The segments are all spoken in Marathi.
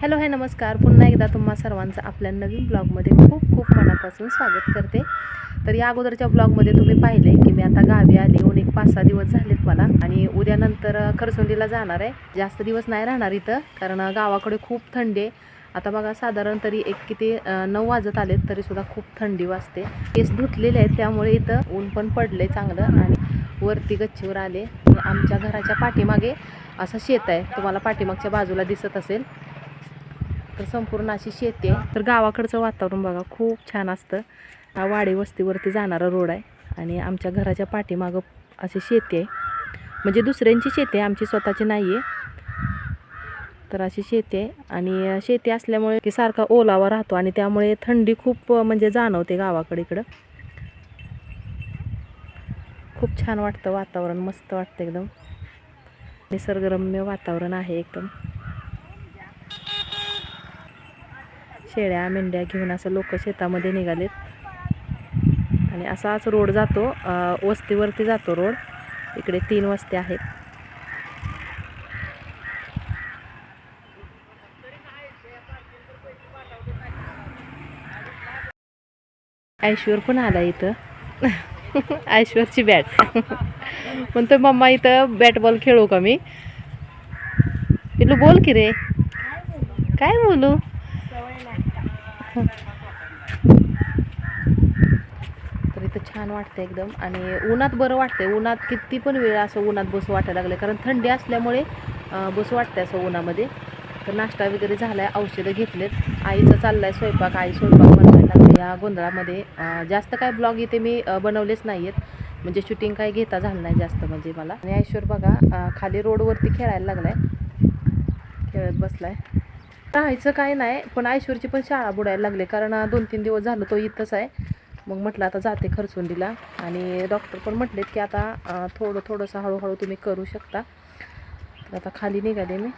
हॅलो हाय नमस्कार. पुन्हा एकदा तुम्हा सर्वांचं आपल्या नवीन ब्लॉगमध्ये खूप खूप मनापासून स्वागत करते. तर या अगोदरच्या ब्लॉगमध्ये तुम्ही पाहिले की मी आता गावी आली. येऊन एक पाच सहा दिवस झालेत मला. आणि उद्यानंतर खरसुंडीला जाणार आहे. जास्त दिवस नाही राहणार इथं कारण गावाकडे खूप थंडी आहे. आता बघा साधारण तरी एक किती नऊ वाजत आलेत तरीसुद्धा खूप थंडी वाजते. केस धुतलेले आहेत त्यामुळे इथं ऊन पण पडले चांगलं आणि वरती गच्चीवर आले. आमच्या घराच्या पाठीमागे असं शेत आहे. तुम्हाला पाठीमागच्या बाजूला दिसत असेल. तर संपूर्ण अशी शेती आहे. तर गावाकडचं वातावरण बघा खूप छान असतं. हा वाडी वस्तीवरती जाणारा रोड आहे आणि आमच्या घराच्या पाठीमागं अशी शेती आहे. म्हणजे दुसऱ्यांची शेती आहे आमची स्वतःची नाही आहे तर अशी शेती आहे आणि शेती असल्यामुळे ती सारखा ओलावा राहतो आणि त्यामुळे थंडी खूप म्हणजे जाणवते गावाकडे इकडं. खूप छान वाटतं वातावरण मस्त वाटतं एकदम. निसर्गरम्य वातावरण आहे एकदम. शेळ्या मेंढ्या घेऊन असं लोक शेतामध्ये निघालेत. आणि असाच रोड जातो वस्तीवरती जातो रोड. इकडे तीन वस्ती आहेत. ऐश्वर पण आला इथं. ऐश्वरची बॅट. म्हणतो मम्मा इथं बॅट बॉल खेळू का मी? पिलू बोल की रे. काय बोलू? तर इथं छान वाटतं एकदम. आणि उन्हात बरं वाटतंय. उन्हात किती पण वेळ असं उन्हात बसू वाटायला लागलं कारण थंडी असल्यामुळे बस बसू वाटतंय असं उन्हामध्ये. तर नाश्ता वगैरे झाला आहे औषधं घेतलेत. आईचं चाललाय स्वयंपाक. आई स्वयंपाक बनवायला या गोंधळामध्ये. जास्त काय ब्लॉग इथे मी बनवलेच नाही आहेत म्हणजे शूटिंग काय घेता झालं नाही जास्त म्हणजे मला. आणि ऐश्वर बघा खाली रोडवरती खेळायला लागलाय. खेळत बसलाय. राहायचं काय नाही पण ऐश्वरची पण शाळा बुडायला लागली. कारण दोन तीन दिवस झालं तो इथंच आहे. मग म्हटलं आता जाते खरचुंडीला आणि डॉक्टर पण म्हटलेत की आता थोडं थोडंसं हळूहळू तुम्ही करू शकता. तर आता खाली निघाले मी.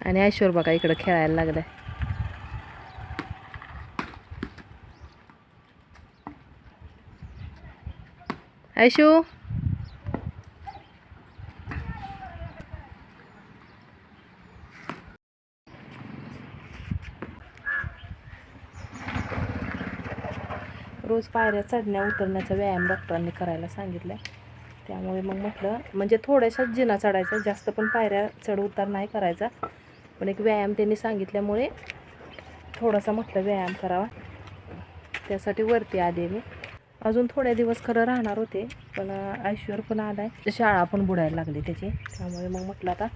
आणि ऐश्वर बघा इकडं खेळायला लागलं आहे ऐशू रोज पायऱ्या चढण्या उतरण्याचा व्यायाम डॉक्टरांनी करायला सांगितलं त्यामुळे मग म्हटलं म्हणजे थोड्याशाच जिना चढायचा जास्त पण पायऱ्या चढ उतार नाही करायचा. पण एक व्यायाम त्यांनी सांगितल्यामुळे थोडासा म्हटलं व्यायाम करावा. त्यासाठी वरती आले मी. अजून थोड्या दिवस खरं राहणार होते पण ऐश्वर पण आहे शाळा पण बुडायला लागली त्याची. त्यामुळे मग म्हटलं आता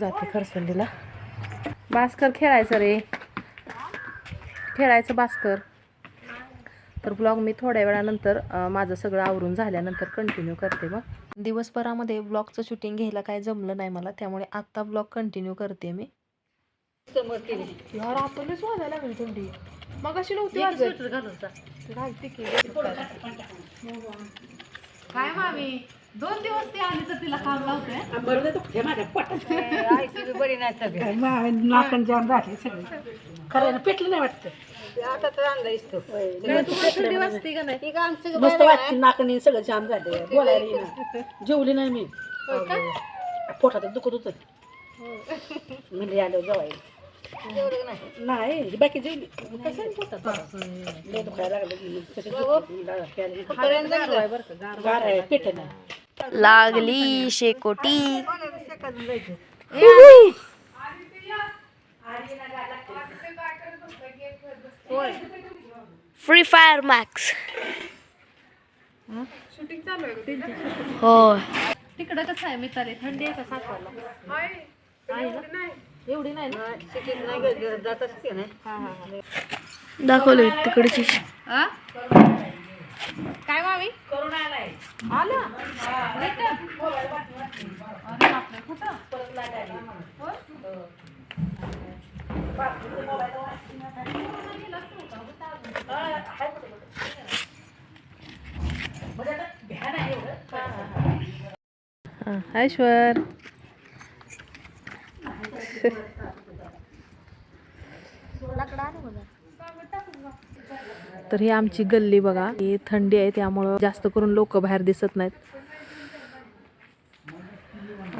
जाते खरसंडीला भास्कर खेळायचं रे. खेळायचं भास्कर. तर ब्लॉग मी थोड्या वेळानंतर माझं सगळं आवरून झाल्यानंतर कंटिन्यू करते मग. दिवसभरामध्ये ब्लॉगचं शूटिंग घ्यायला काय जमलं नाही मला त्यामुळे आत्ता ब्लॉग कंटिन्यू करते मी. यार आपणच वाजायला लागली थंडी. मग अशी नव्हती घालते की काय मामी दोन दिवस ती आली तर तिला काम लावते नाकण जाम झाले सगळे. खरं पेटलं नाही वाटतं. का नाही? मस्त वाटते नाकणी सगळं जाम झाले बोलायला येईना. जेवली नाही मी. पोटात दुखत होत. म्हणजे आलो जवाई नाही? बाकी जेवली. लय दुखायला लागलं की गार आहे, पेट नाही. लागली शेकोटी. फ्री फायर मॅक्स हो? तिकडं कसं आहे मिताली? थंडी आहे का ना? एवढी नाही. ना? दाखवली तिकडची. आ? काय मामी आला? रिटर्न? अरे बापरे, कुठं? हा, ऐश्वर. तर ही आमची गल्ली बघा. ही थंडी आहे त्यामुळं जास्त करून लोक बाहेर दिसत नाहीत.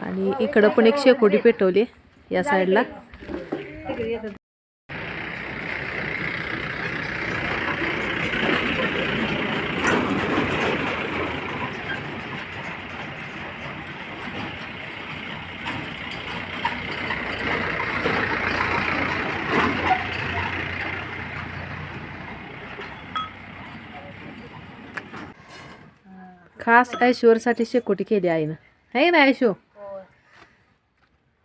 आणि इकडं पण एक शेकोटी पेटवली या साईडला खास ऐश्वरसाठी शेकोटी केली आईनं. आहे ना ऐशो?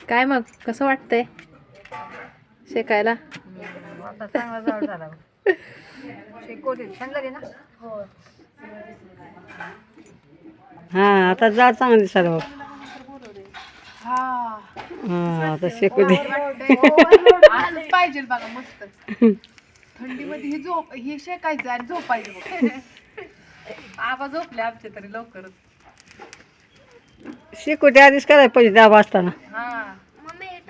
काय मग? कसं वाटतंय? शेकायला? हा आता जा चांगली दिसायला हा. आता शेकू दे पाहिजे बघा मस्त. थंडीमध्ये ही झोप ही शेकायचं आणि झोपायचं बघ. आबा झोपले आमचे तरी लवकरच. शेकू दे आधीच करायला पाहिजे दाबा असताना हा.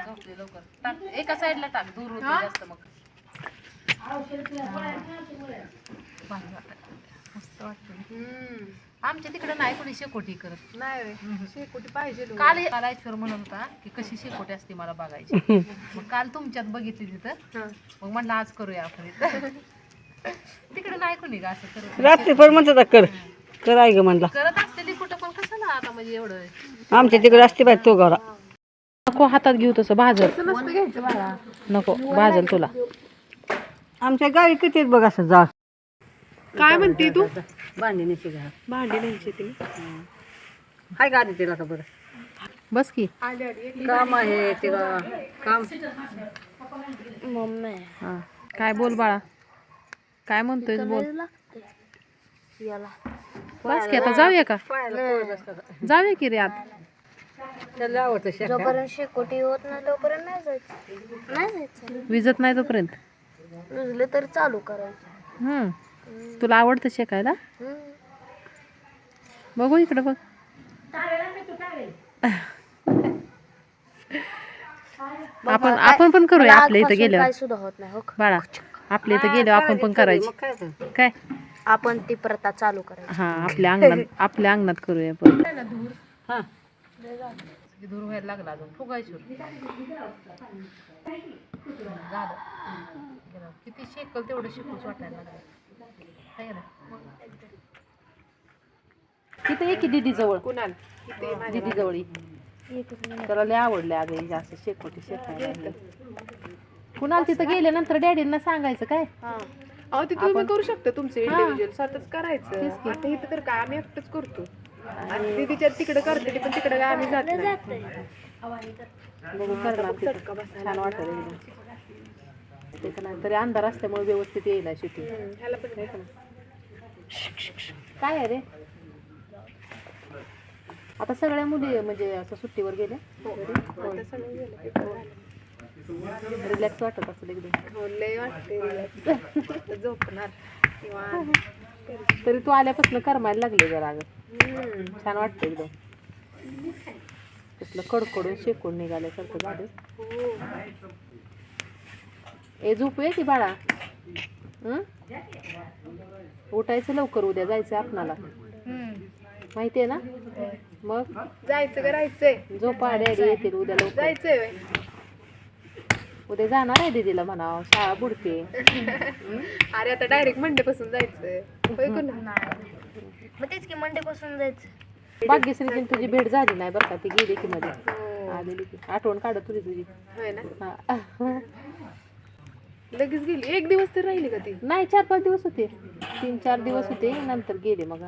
लवकर. टाक एका साईडला टाक दूर होते जास्त मग. आमच्या तिकडे नाही कोणी शेकोटी करत. नाही शेकोटी पाहिजे. काल काल म्हणत होता की कशी शेकोटी असते मला बघायची. मग काल तुमच्यात बघितली तिथं. मग म्हणलं आज करूया आपण इथं. तिकडे नाही कोणी का असं करत. रात्री पण म्हणतात आता कर. कराय ग म्हणला. करत असलेली कुठं पण कसं ना आता म्हणजे एवढं. आमच्या तिकडे असते बाय तो गावला नको हातात घेऊ तसं भाजल. घ्यायचं बाळा. नको भाजल तुला. आमच्या गावी किती आहेत बघ असं जा काय म्हणते तू? भांडी नेशी भांडी न्यायची ती. हाय गाडी तिला का बरं? बस की. काम आहे तिला. काम. मम्मी. हा. काय बोल बाळा. काय म्हणतोय बोल. याला. बस की आता जाऊया का? जाऊया की रे आत. त्याला आवडतं शेका जोपर्यंत शेकोटी होत नाही तोपर्यंत नाही जायचं. नाही जायचं. विजत नाही तोपर्यंत? रुजले तर चालू करायचं हम्म. तुला आवडतं शेकायला? हम्म. बघू इकडे बघ. आपण आपण पण करूया. आपल्या इथं आजपासून गेल्यावर. काय सुद्धा होत नाही हो का? बाळा आपल्या इथं गेल्यावर आपण पण करायची. काय तर. काय? आपण ती प्रथा चालू करायची. हा आपल्या अंगणात आपल्या अंगणात करूया पण हा. दूर व्हायला लागला अजून. फुगायचो झालं. किती शेकल तेवढं शिकूच वाटायला लागलं. आहे ना. तिथे ये की दीदी जवळ कुणाल दीदी जवळ. त्याला लय आवडले अगं असं शेकोटी शेकायला कुणाला तिथं गेल्यानंतर डॅडींना सांगायचं काय? अहो ते तुम्ही करू शकता तुमचं इंडिव्हिज्युअल स्वतःच करायचं. आता इथं तर काय आम्ही एकटंच करतो. आणि दीदीच्या तिकडे करते पण तिकडे आम्ही जात नाही. बघू करणार तिथं. छान वाटत नाही तरी अंधार असल्यामुळे व्यवस्थित येईल ह्याला पण नाही काय आहे रे? आता सगळ्या मुली म्हणजे असं सुट्टीवर गेल्या? आता सगळं गेलं. पेपर झालं. रिलॅक्स वाटत असेल एकदम. हो, लय वाटते relax. झोपणार किंवा तरी तू आल्यापासून करमायला लागले जरा अगं. छान वाटतं एकदम कसलं कडकडून शेकून निघाल्यासारखं झालं. ए झोपूया की बाळा? उठायचं लवकर उद्या जायचं आपणाला हम्म. माहितीये ना मग जायचं का राहायचंय झोपा डॅडी येतील उद्या लवकर जायचंय. उद्या जाणार आहे दीदीला म्हणावं शाळा बुडते अरे आता डायरेक्ट मंडे पासून जायचंय? मग तेच की मंडे पासून जायचं. भाग्यश्रीची तुझी भेट झाली नाही बरं का? ती गेली की मध्ये. आलेली की. आठवण काढत तुझी तुझी. होय ना? हा. लगेच गेली? एक दिवस तर राहिली का ती? नाही चार पाच दिवस होते. तीन चार दिवस होते नंतर गेले मग.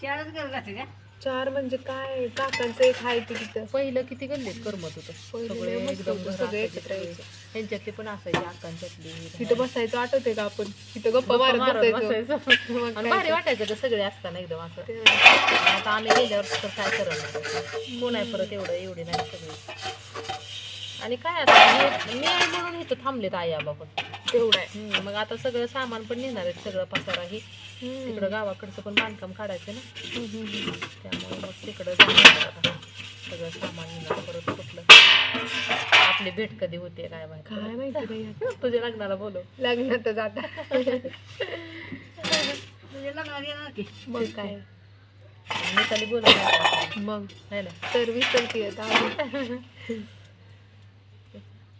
शाळेत गेलं जाते का? चार म्हणजे काय? काकांचं एक आहे ते तिथं. पहिलं किती गल्लीत करमत होतं? सगळे मस्त एकदम होतं, सगळे असायचे एकत्र. त्यांच्यातली पण असायची अक्कांच्यातली तिथं बसायचं आठवते का आपण? तिथं गप्पा मारत बसायचो. मग आणि काय भारी वाटायचं का सगळे असताना एकदम असं. ते- आता आम्ही गेल्यावर तर काय करत कोण आहे परत एवढं? एवढी नाही सगळी. आणि काय आता मी मी आहे म्हणून इथं थांबलेत आई आबा पण. तेवढं आहे. हम्म, मग आता सगळं सामान पण नेणार आहेत सगळं पसारा ही. तिकडं गावाकडचं पण बांधकाम काढायचं ना. त्यामुळे मग तिकडं जाणार आता. सगळं सामान नेणार परत कुठलं. आपली भेट कधी होते काय माहिती. काय माहिती बाई आता. तुझ्या लग्नाला बोलव. म्हणजे येणार की? मग काय? मिताली बोलत मग? नाही ना? तर विसरती आता.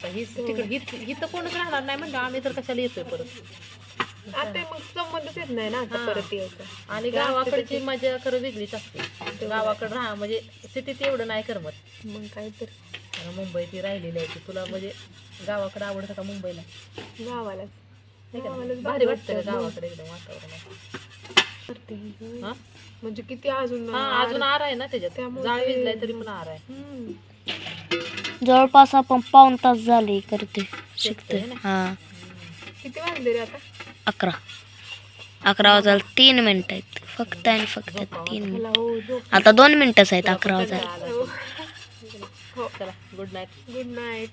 तर ही तिकडे ही- इथं कोणच राहणार नाही म्हणजे आम्ही तर कशाला येतोय परत? आता मग संबंधच येत नाही ना आता. परत यायचं. आणि गावाकडची मजा खरं वेगळीच असते. गावाकडे राहा म्हणजे सिटीत एवढं नाही करमत. मग काय तर. आणि मुंबई ती राहिलेली आहे ती. तुला म्हणजे गावाकडे आवडतं का मुंबईला? गावालाच का? भारी वाटतं. का गावाकडे एकदम वातावरण? म्हणजे किती अजून अजून आर आहे ना त्याच्यात. त्यामुळे जाळ विजलाय तरी पण आर आहे. जवळपास आपण पाऊन तास झाले करते शिकते शिकतोय? हा. किती वाजले रे आता? अकरा. अकरा वाजायला तीन मिनिटं आहेत. फक्त आणि फक्त तीन मिनिट. हो आता दोन मिनिटंच आहेत अकरा वाजायला. चला. Good night good night